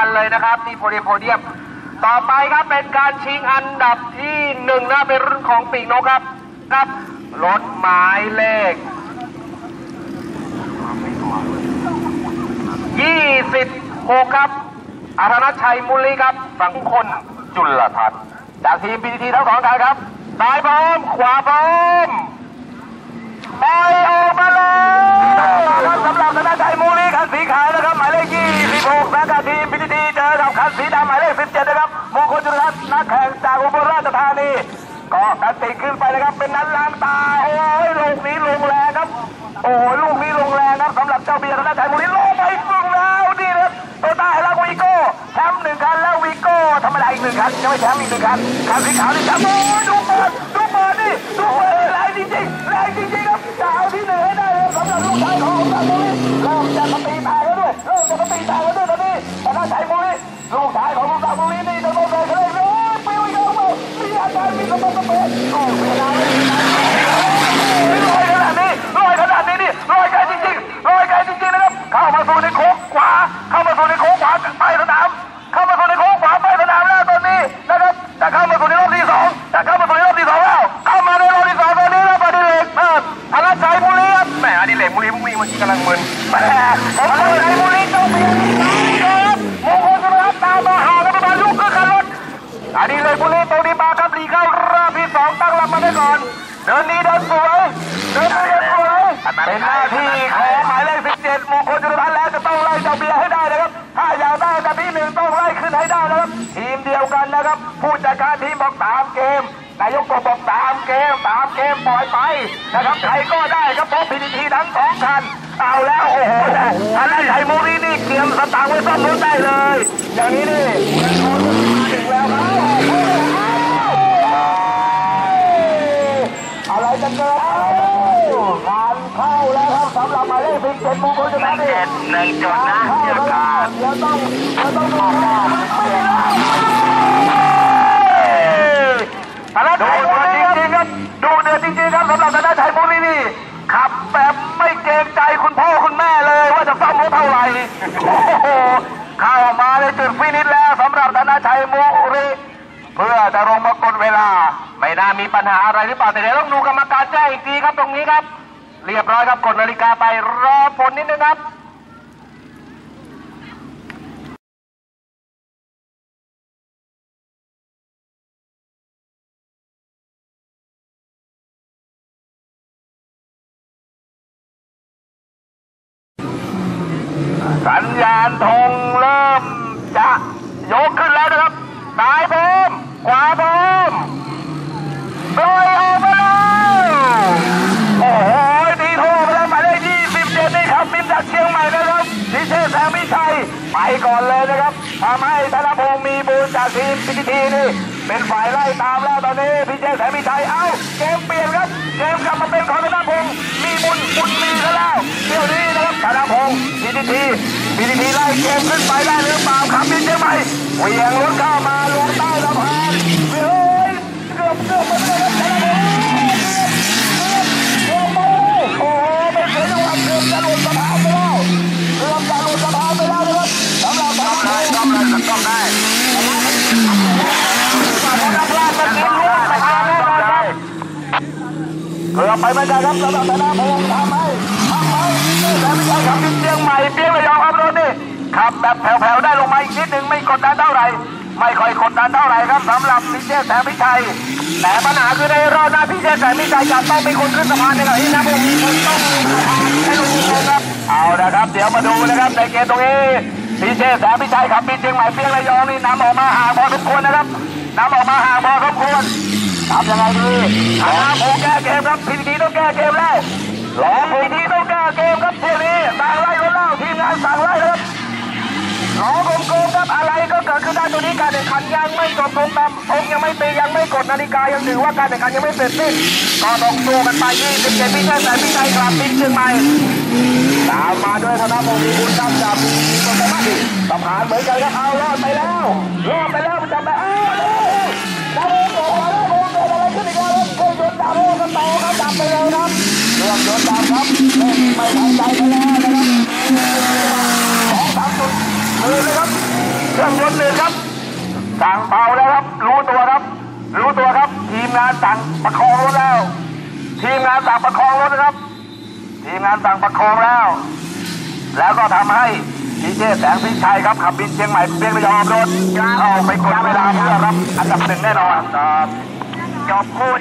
มันเลยนะครับที่โพเดียมโพเดียม ต่อไปครับเป็นการชิงอันดับที่หนึ่งนะเป็นรุ่นของปีกนกครับครับรถหมายเลขยี่สิบหกครับอาธนชัยมุลีครับสังคนจุลทัศน์จากทีมพีทีทั้งสองทานครับซ้ายพร้อม ขวาพร้อมไป นะครับมงคลจุลรัตน์นักแข่งจากอุบลราชธานีก็กันติดขึ้นไปนะครับเป็นนั้นล้างตาโอ้ยลูกนี้ลงแรงครับ โอ้ยลูกนี้ลงแรงครับสำหรับเจ้าเบียร์ธนาชัยมูลีลงไปสุดแล้วนี่ครับโตต้าไฮรักวีโก้แชมป์หนึ่งคันแล้ววีโก้ธรรมดาอีกหนึ่งคันยังไม่แชมป์อีกหนึ่งคันคันสีขาวนี่แชมป์โอ้ยดูเปิดดูเปิดนี่ดูเปิดแรงจริงๆแรงจริงๆครับจะเอาที่หนึ่งให้ได้เลยสำหรับลูกชายของซามูริเริ่มจะกระตีแตกแล้วด้วยเริ่มจะกระตีแตกแล้วด้วยตอนนี้ธนาชัยมูริลูกชายของลูกซามูรินี่ Oh, come on. เป็นหน้าที่ของหมายเลข17มงคลจุลพันธ์แล้วจะต้องไล่เจ้าเบียร์ให้ได้นะครับ ถ้าอยากได้อันดับที่หนึ่งต้องไล่ขึ้นให้ได้นะครับ ทีมเดียวกันนะครับ ผู้จัดการทีมบอกสามเกมนายกกบอกสามเกมสามเกมปล่อยไปนะครับใครก็ได้ครับเพราะพีทีทั้งสองคัน เอาแล้วโอ้โหอันนั้นไทยมูรีนี่เตรียมสตางค์ไว้ซ่อมรถได้เลย อย่างนี้นี่ายเลขสิบเดมงคลจุฬานี่หนึ่งจุดนะเกี่ยวกับเดี๋ยวต้องเดี๋ยวต้องดูนะธนาชัยมูลนิธิครับดูเดือดจริงๆครับสำหรับธนาชัยมูลนิธิขับแบบไม่เกรงใจคุณพ่อคุณแม่เลยว่าจะซ่อมรถเท่าไหร่โอ้โหเข้ามาในจุดฟินิชแล้วสำหรับธนาชัยมูลนิธิเพื่อจะลงมากดเวลา ไม่น่ามีปัญหาอะไรหรือเปล่าแต่เดี๋ยวต้องดูกรรมการแจ้งอีกทีครับตรงนี้ครับ เรียบร้อยครับกดนาฬิกาไปรอผลนิดนึงครับสัญญาณธงเริ่มจะยกขึ้นแล้วนะครับซ้ายพร้อมขวาพร้อมปล่อยออกมาแล้วโอ้โหตีโทไปแล้วหมายเลขยี่สิบเจ็ดนี่ครับบินจากเชียงใหม่นะครับดิเชษแสงมิชัยไปก่อนเลยนะครับ ทำให้ธนพงศ์มีบูลจากทีมพิธีนี่เป็นฝ่ายไล่ตามแล้วตอนนี้พี่เจแสงมิชัยเอ้าเกมเปลี่ยนครับเกมกลับมาเป็นของธนพงศ์มีบุญบุญมีซะแล้วเที่ยวนี้นะครับธนพงศ์พิธีพิธีไล่เกมขึ้นไปได้หรือเปล่าครับพี่เชียงใหม่เหวียงรถเข้ามาลงใต้สะพานเฮ้ยเกือบเกือบหมดเลยครับธนพงศ์ โอ้โหไม่เสียจังหวะเกือบจะหลุดสะพานไปแล้วเกือบจะหลุดสะพานไปแล้วนะครับสำหรับสำหรับ ซ่อมเลยซ่อมได้ นักล่าตะกี้ล่วงสะพานแน่นอนครับ เกือบไปไม่ได้ครับสำหรับธนาพงทำให้ทำให้แต่ไม่ใช่ครับเชียงใหม่เปียงระยองครับรถนี่ขับแบบแผ่วๆได้ลงมาอีกนิดหนึ่งไม่กดดันเท่าไหร่ไม่ค่อยกดดันเท่าไหร่ครับสำหรับพิเชษแสงพิชัยแต่ปัญหาคือในรอบหน้าพิเชษแสงพิชัยจะต้องเป็นคนขึ้นสะพานในขณะที่นะผมคนต้องให้ลงครับเอานะครับ เดี๋ยวมาดูนะครับในเกมตรงนี้พิเชษแสงพิชัยขับปีเชียงใหม่เปียงระยองนี่นำออกมาห่างพอสมควรนะครับนำออกมาห่างพอสมควร ทำยังไงดีธนาพงแก้เกมครับพีดีต้องแก้เกมแล้วหลอพีดีต้องแก้เกมครับเที่ยนี้ต่างไล่คนเล่าทีมงานสั่งไล่ครับหลอกโกงครับอะไรก็เกิดขึ้นได้ตัวนี้การแข่งขันยังไม่จบลงนำองยังไม่ตียังไม่กดนาฬิกายังถือว่าการแข่งขันยังไม่เสร็จสิ้นก็ต้องสู้กันไป27พิเศษแต่พิชัยกลับบินเชียงใหม่ตามมาด้วยธนพงศ์มีบุญตั้งจากมีโปรแกรมดีสะพานเหมือนกันก็เอารอดไปแล้ว เครับสองสามจุดมือเลยครับรื่องยนต์หนึ่งครับ สั่งเบาแล้วครับ รู้ตัวครับ รู้ตัวครับ ทีมงานสั่งประคองรถแล้ว ทีมงานสั่งประคองรถนะครับ ทีมงานสั่งประคองแล้ว แล้วก็ทำให้ดีเจแสงพิชัยครับขับบินเชียงใหม่เพียงระยองรถเข้าไปกดเวลาเพื่อรับอันดับหนึ่งแน่นอนครับจบคู่